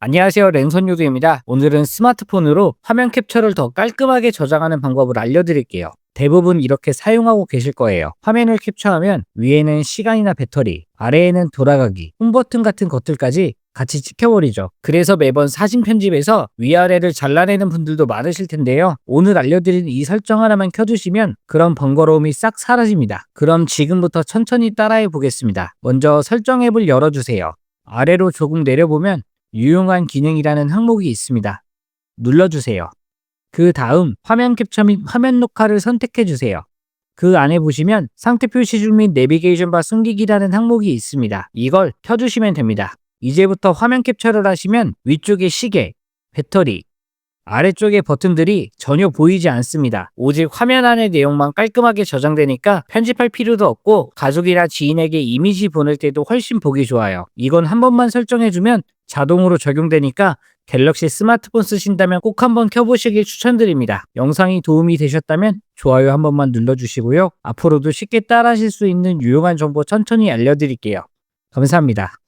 안녕하세요 랜선유두입니다. 오늘은 스마트폰으로 화면 캡처를 더 깔끔하게 저장하는 방법을 알려드릴게요. 대부분 이렇게 사용하고 계실 거예요. 화면을 캡처하면 위에는 시간이나 배터리, 아래에는 돌아가기, 홈 버튼 같은 것들까지 같이 찍혀버리죠. 그래서 매번 사진 편집에서 위아래를 잘라내는 분들도 많으실 텐데요. 오늘 알려드린 이 설정 하나만 켜두시면 그런 번거로움이 싹 사라집니다. 그럼 지금부터 천천히 따라해 보겠습니다. 먼저 설정 앱을 열어주세요. 아래로 조금 내려보면 유용한 기능이라는 항목이 있습니다. 눌러주세요. 그 다음 화면 캡처 및 화면 녹화를 선택해 주세요. 그 안에 보시면 상태 표시 중및 내비게이션 바 숨기기라는 항목이 있습니다. 이걸 켜주시면 됩니다. 이제부터 화면 캡처를 하시면 위쪽에 시계, 배터리, 아래쪽의 버튼들이 전혀 보이지 않습니다. 오직 화면 안의 내용만 깔끔하게 저장되니까 편집할 필요도 없고 가족이나 지인에게 이미지 보낼 때도 훨씬 보기 좋아요. 이건 한 번만 설정해주면 자동으로 적용되니까 갤럭시 스마트폰 쓰신다면 꼭 한번 켜보시길 추천드립니다. 영상이 도움이 되셨다면 좋아요 한 번만 눌러주시고요. 앞으로도 쉽게 따라하실 수 있는 유용한 정보 천천히 알려드릴게요. 감사합니다.